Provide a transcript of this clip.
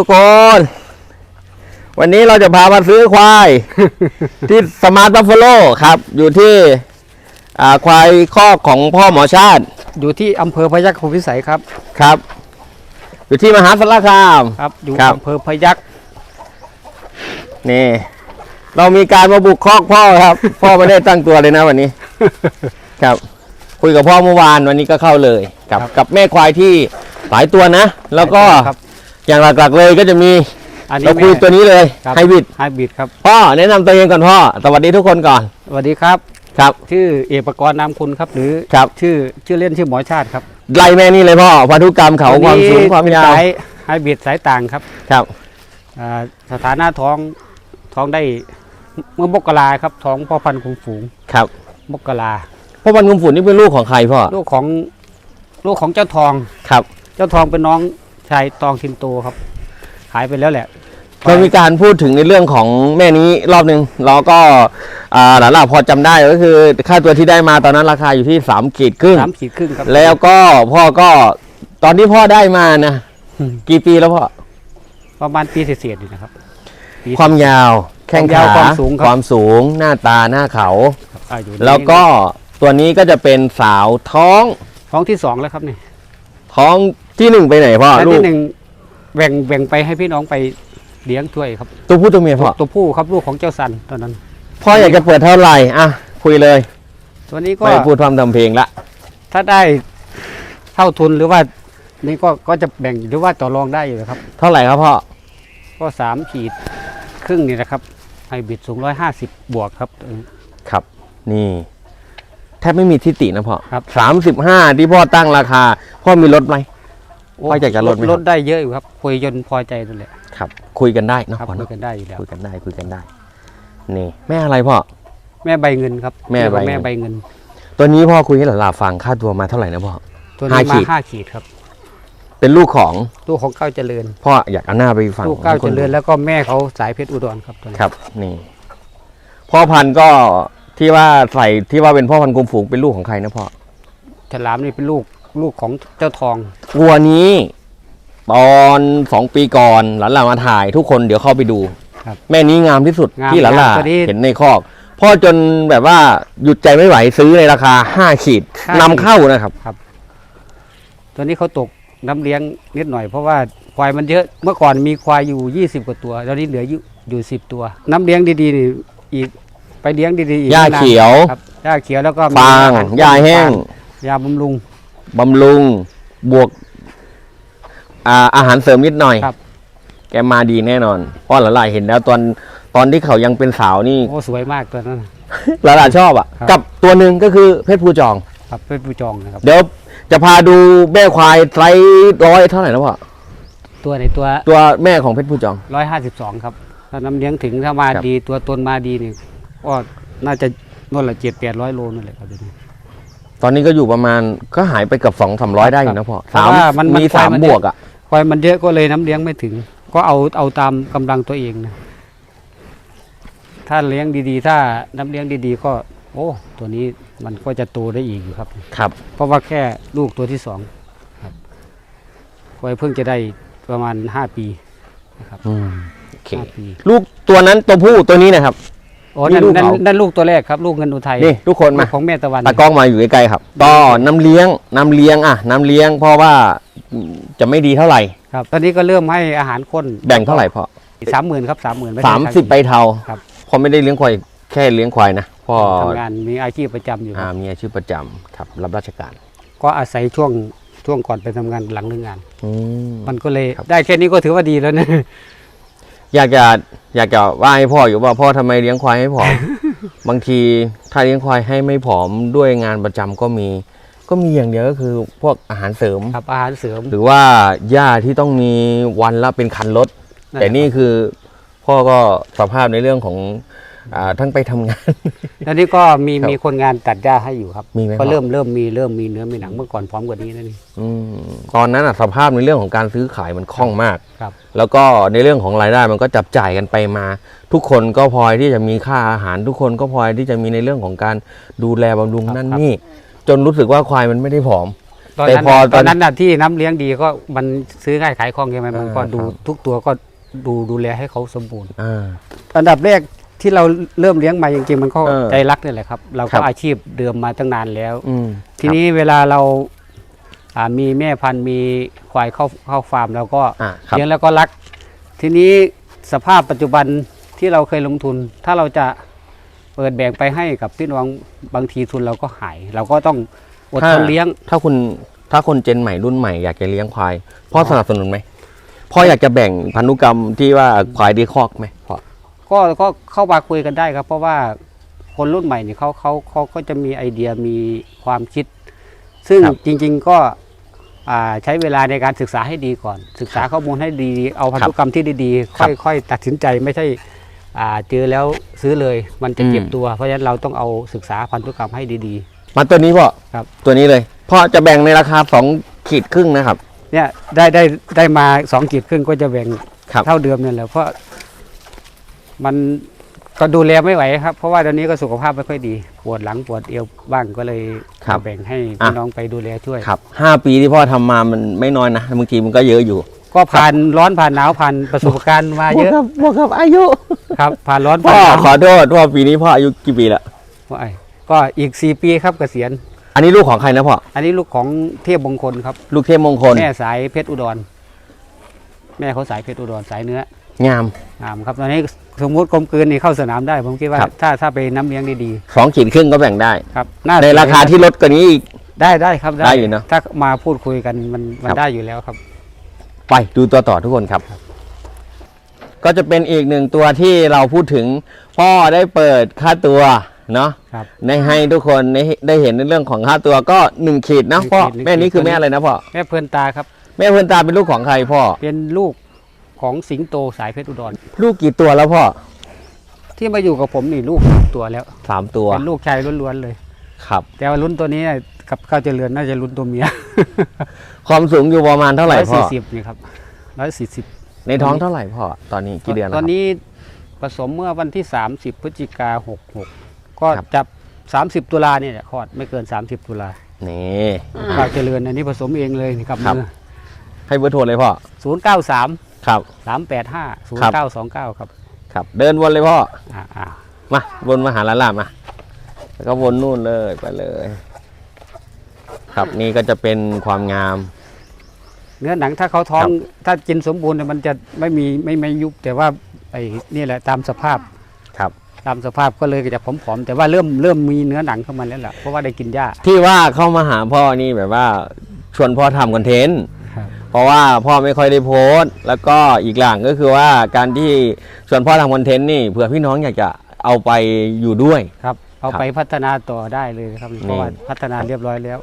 ทุกคน วันนี้เราจะพามาซื้อควาย ที่สมาร์ทบัฟฟ a โลครับ อยู่ที่อ่าควายคอกของพ่อหมอชาติอยู่ที่อำเภอพยัคฆพิสัยครับ ครับ อยู่ที่มหาสารคาม ครับ อยู่ครับ อำเภอพยัคฆ์นี่ เรามีการมาบุกคอกพ่อครับ พ่อไม่ได้ตั้งตัวเลยนะวันนี้ ครับ คุยกับพ่อเมื่อวานวันนี้ก็เข้าเลย กับ กับแม่ควายที่หลายตัวนะ แล้วก็ครับ อย่างหลักๆเลยก็จะมีอันนี้เราคุยแม่ตัวนี้เลยครับไฮบริดไฮบริดครับพ่อแนะนำตัวเองก่อนพ่อสวัสดีทุกคนก่อนสวัสดีครับครับ ชื่อเอกปกรณ์นามคุณครับ หรือครับชื่อชื่อเล่นชื่อหมอชาติครับไล่แม่นี่เลยพ่อพันธุกรรมเขาความสูงความเป็นยาวสายไฮบริดสายต่างครับครับอ่าสถานะท้องท้องได้เมื่อมกราครับท้องพ่อพันธุ์คุมฝูงครับ มกราพ่อพันธุ์กุมฝุ่นนี่เป็นลูกของใครพ่อลูกของลูกของเจ้าทองครับ เจ้าทองเป็นน้อง ชายตองทินโตครับขายไปแล้วแหละ เรามีการพูดถึงในเรื่องของแม่นี้รอบหนึ่งเราก็อ่าหลานๆพอจำได้ก็คือค่าตัวที่ได้มาตอนนั้นราคาอยู่ที่สามขีดครึ่งสามขีดครึ่งครับแล้วก็พ่อก็ตอนที่พ่อได้มานะอืมกี่ปีแล้วพ่อประมาณปีเศษๆอยู่นะครับ ปีความยาว แข้งความยาขาวความสูงครับ ความสูง หน้าตาหน้าเขาอ่าอยู่ในแล้วก็ตัวนี้ก็จะเป็นสาวท้องท้องที่สองแล้วครับนี่ท้อง ที่หนึ่งไปไหนพ่ออันลูที่กหนึ่งแบ่งแบ่งไปให้พี่น้องไปเลี้ยงถ้วยครับ ตัวผู้ตัวเมียพ่อตัวผู้ครับลูกของเจ้าสันตอนนั้น พ่ออยากจะเปิดเท่าไหร่อะคุยเลยตัวนี้ก็ไม่พูดพร่ำทำเพลงละถ้าได้เท่าทุนหรือว่านี่ก็ก็จะแบ่งหรือว่าต่อรองได้อยู่ครับ เท่าไหร่ครับพ่อก็สามขีดครึ่งนี่นะครับไฮบริดสูงร้อยห้าสิบบวกครับตัวนี้ครับ นี่แทบไม่มีทิฏฐินะพ่อครับ สามสิบห้าที่พ่อตั้งราคา พ่อมีลดไหมโอ้ ว่าอยากจะลดไหมครับลดได้เยอะอยู่ครับ คุยจนพอใจนั่นแหละครับ คุยกันได้เนอะครับพ่อคุเนยอะกันได้อยู่แล้ว คุยกันได้คุยกันได้ นี่ แม่อะไรพ่อ แม่ใบเงินครับแม่ใบเงิน แม่ใบเงินตัวนี้พ่อคุยให้หลานๆฟังค่าตัวมาเท่าไหร่นะพ่อ ตัวห้านี้ขีมาด ห้าขีดครับเป็นลูกของลูกของเก้าเจริญพ่ออยากเอาหน้าไปฟังลูกเก้าให้คเจนริญดูแล้วก็แม่เขาสายเพชรอุดรครับตัวนี้ครับ นี่ พ่อพันธุ์ก็ที่ว่าใส่ที่ว่าเป็นพ่อพันธุ์กลมฝูงเป็นลูกของใครนะพ่อฉลามนี่เป็นลูก ลูกของเจ้าทอง วัวนี้ ตอนสองปีก่อนหลานๆมาถ่ายทุกคนเดี๋ยวเข้าไปดู ครับแม่นี้งามที่สุดงามที่หลานงามตัวนี้ๆเห็นในคอกพ่อจนแบบว่าหยุดใจไม่ไหวซื้อในราคาห้าขีดห้านำขีดเข้านะครับ ตัวนี้เขาตกน้ำเลี้ยงนิดหน่อยเพราะว่าควายมันเยอะเมื่อก่อนมีควายอยู่ 20 กว่าตัวตอนนี้เหลืออยู่อยู่สิตัว น้ำเลี้ยงดีๆนี่อีกไปเลี้ยงดีๆอีกหญ้าไม่นนเขียว ครับหญ้าเขียวแล้วก็มีฟางอหรหญ้าแห้ง ยาบำรุง บำรุงบวกอ่าอาหารเสริมนิดหน่อยครับ แกมาดีแน่นอน เพราะหลายๆเห็นแล้วตอนตอนที่เขายังเป็นสาวนี่ โอ้ สวยมากตัวนั้นน่ะ หลายๆชอบอะ ครับ กับตัวหนึ่งก็คือเพชรภูจอง ครับเป็นผู้จองนะครับ เดี๋ยวจะพาดูแม่ควายไซส์ร้อยเท่าไหร่นะพ่อตัวในตัวตัวแม่ของเพชรภูจอง152ครับ ถ้าน้ำเลี้ยงถึงถ้ามาครับ ดีตัวตนมาดีนี่ก็น่าจะนั่นแหละเจ็ดแปดร้อยโลนั่นแหละครับตัวนี้ ตอนนี้ก็อยู่ประมาณก็หายไปเกับสองสามร้อยได้อยู่นะพ่อเพสาราะมว่ามันมันมีควายสามมัน บวกอะ ควายมันเยอะก็เลยน้ำเลี้ยงไม่ถึง ก็เอาเอาตามกำลังตัวเองนะถ้าเลี้ยงดีๆ ถ้าน้ำเลี้ยงดีๆ ก็ โอ้ตัวนี้มันก็จะโตได้อีกอยู่ครับ ครับ เพราะว่าแค่ลูกตัวที่สองครับควายเพิ่งจะได้ประมาณห้าปีนะครับอืมโอเค ห้าปี ลูกตัวนั้นตัวผู้ตัวนี้นะครับ โอ้นี่นั่นลูกนั่นเขานั่นลูกตัวแรกครับ ลูกเงินอุทัยนี่ทุกคนลูมากของแม่ตะวันตากล้องมาอยู่ใกล้ๆครับต่อน้ำเลี้ยงน้ำเลี้ยงอะ น้ำเลี้ยงเพราะว่าจะไม่ดีเท่าไหร่ ครับ ตอนนี้ก็เริ่มให้อาหารข้นแบ่งเท่าไหร่พ่อสามหมื่นครับสามหมื่น สามสิบใบเทาครับพอไม่ได้เลี้ยงควายแค่เลี้ยงควายนะพ่อทำงานมีอาชีพประจำอยู่คอ่ารับมีอาชีพประจำครับ รับราชการก็อาศัยช่วงช่วงก่อนไปทำงานหลังเลิกงาน อืม มันก็เลยครับ ได้แค่นี้ก็ถือว่าดีแล้วนะ อยากจะอยากจะว่าให้พ่ออยู่ว่าพ่อทำไมเลี้ยงควายให้ผอม บางทีถ้าเลี้ยงควายให้ไม่ผอมด้วยงานประจำก็มี ก็มีอย่างเดียวก็คือพวกอาหารเสริม ครับอาหารเสริม หรือว่าหญ้าที่ต้องมีวันละเป็นคันรถแต่นี่คือพ่อก็สภาพในเรื่องของ อ่าทั้งไปทำงาน แล้วนี่ก็มีครับมีคนงานตัดหญ้าให้อยู่ครับ มีไหมก็พ่อเริ่มเริ่มมีเริ่มมีเนื้อมีหนังเมื่อก่อนพร้อมกว่านี้นะนี่อืมตอนนั้นอะสภาพในเรื่องของการซื้อขายมันคล่องมาก ครับแล้วก็ในเรื่องของรายได้มันก็จับจ่ายกันไปมา ทุกคนก็พลอยที่จะมีค่าอาหาร ทุกคนก็พลอยที่จะมีในเรื่องของการดูแลบำรุงนั่นนี่ จนรู้สึกว่าควายมันไม่ได้ผอม ตอนแต่นั้นพอน่ะตตออนนนั้นน่ะที่น้ำเลี้ยงดีก็มันซื้อง่ายขายคล่องใช่ไหมมันก็เออดูครับทุกตัวก็ดูดูแลให้เขาสมบูรณ์ อ่า อันดับแรก ที่เราเริ่มเลี้ยงมาจริงๆมันก็เออใจรักนี่แหละครับ เราครัก็บ อาชีพเดิมมาตั้งนานแล้ว อืมทีนี้เวลาเราอ่ามีแม่พันธุ์มีควายเข้าเข้าฟาร์มเราก็อ่าครับเลี้ยงแล้วก็รัก ทีนี้สภาพปัจจุบันที่เราเคยลงทุน ถ้าเราจะเปิดแบ่งไปให้กับพี่น้องบางทีทุนเราก็หาย เราก็ต้องอดทนเลี้ยง ถ้าคุณถ้าคนเจนใหม่รุ่นใหม่อยากจะเลี้ยงควายพ่อสนับสนุนไหมพ่ออยากจะแบ่งพันธุกรรมที่ว่าควายดีคอกไหมพ่อ ก็ก็เข้ามาคุยกันได้ครับ เพราะว่าคนรุ่นใหม่เนี่ยเขาเขาเขาก็จะมีไอเดียมีความคิด ซึ่งจริง ๆก็อ่าใช้เวลาในการศึกษาให้ดีก่อน ศึกษาข้อมูลให้ดีเอาพันธุกรรมที่ดีๆครับค่อยๆ ตัดสินใจไม่ใช่อ่าเจอแล้วซื้อเลยมันจะเจ็บอืม ตัว เพราะฉะนั้นเราต้องเอาศึกษาพันธุกรรมให้ดี มาตัวนี้พ่อครับ ตัวนี้เลยพ่อจะแบ่งในราคาสองขีดครึ่งนะครับ ๆเนี่ยได้ได้ได้มาสองขีดครึ่งก็จะแบ่งครับ เท่าเดิมเนี่ยแหละเพราะ มันก็ดูแลไม่ไหวครับ เพราะว่าตอนนี้ก็สุขภาพไม่ค่อยดี ปวดหลังปวดเอวบ้างก็เลยครับแบ่งให้อะพี่น้องไปดูแลช่วย ครับห้าปีที่พ่อทำมามันไม่น้อยนะบางทีมันก็เยอะอยู่ก็ผ่านร้อนผ่านหนาวผ่านประสบการณ์มาเยอะบวกกับอายุ ครับผ่านร้อนพ่ผ่าอนหนาวขอโทษพ่อปีนี้พ่ออายุกี่ปีละว่าไอ้ก็อีกสี่ปีครับเกษียณ อันนี้ลูกของใครนะพ่ออันนี้ลูกของเทพมงคลครับ ลูกเทพมงคลแม่สายเพชรอุดร แม่เขาสายเพชรอุดรสายเนื้องาม งามครับตอนนี้ สมมุติกลมกลืนนี่เข้าสนามได้ ผมคิดว่า ครับ ถ้าถ้าไปน้ำเลี้ยงดีสองขีดครึ่งก็แบ่งได้ ๆครับน่าในราคาที่ลดกว่านี้อีก ได้ได้ครับได้อยู่เนอะถ้ามาพูดคุยกันมันมันครับ ได้อยู่แล้วครับ ไปดูตัวต่อทุกคนครับ ก็จะเป็นอีกหนึ่งตัวที่เราพูดถึงพ่อได้เปิดค่าตัวเนาะครับ ในให้ทุกคนได้ได้เห็นในเรื่องของค่าตัวก็หนึ่งขีดนะหนึ่งพ่อขีดหนึ่งแม่นี้ขีดคือแม่อะไรนะพ่อแม่เพลินตาครับ แม่เพื่อนตาเป็นลูกของใครพ่อเป็นลูก ของสิงโตสายเพชรอุดร ลูกกี่ตัวแล้วพ่อ ที่มาอยู่กับผมนี่ลูกตัวแล้ว สามตัว เป็นลูกชายล้วนๆเลย ครับ แต่ว่าลุ้นตัวนี้กับข้าวเจริญน่าจะลุ้นตัวเมียความสูงอยู่ประมาณเท่าไหร่พ่อ สี่สิบนี่ครับร้อยสี่สิบ ในท้องเท่าไหร่พ่อ ตอนนี้กี่เดือนแล้วตคอรันบนี้ผสมเมื่อวันที่ 30 พฤศจิกา66 ก็ครับ จับ 30 ตุลาเนี่ยแหละคลอดไม่เกิน 30 ตุลานี่ข้าวเจริญอันนี้ผสมเองเลยนี่กับครับ มือให้เบอร์โทรเลยพ่อ 093 ครับ385ครับ0929ครับครับ เดินวนเลยพ่อ อ่าอ่ามาวนมาหาร้านลาบมา แล้วก็วนนู่นเลยไปเลย ครับนี่ก็จะเป็นความงาม เนื้อหนังถ้าเขาท้องครับถ้ากินสมบูรณ์เนี่ยมันจะไม่มีไม่ไม่ยุบแต่ว่าไอ้นี่แหละตามสภาพครับตามสภาพก็เลยจะผอมๆแต่ว่าเริ่มเริ่มมีเนื้อหนังเข้ามาแล้วแหละเพราะว่าได้กินหญ้าที่ว่าเข้ามาหาพ่อนี่แบบว่าชวนพ่อทำคอนเทนต์ครับ เพราะว่าพ่อไม่ค่อยได้โพสต์ แล้วก็อีกอย่างก็คือว่าการที่ชวนพ่อทำคอนเทนต์นี่เผื่อพี่น้องอยากจะเอาไปอยู่ด้วย ครับ เอาครับไปพัฒนาต่อได้เลยครับเพราะว่านี่พัฒนาเรียบร้อยแล้ว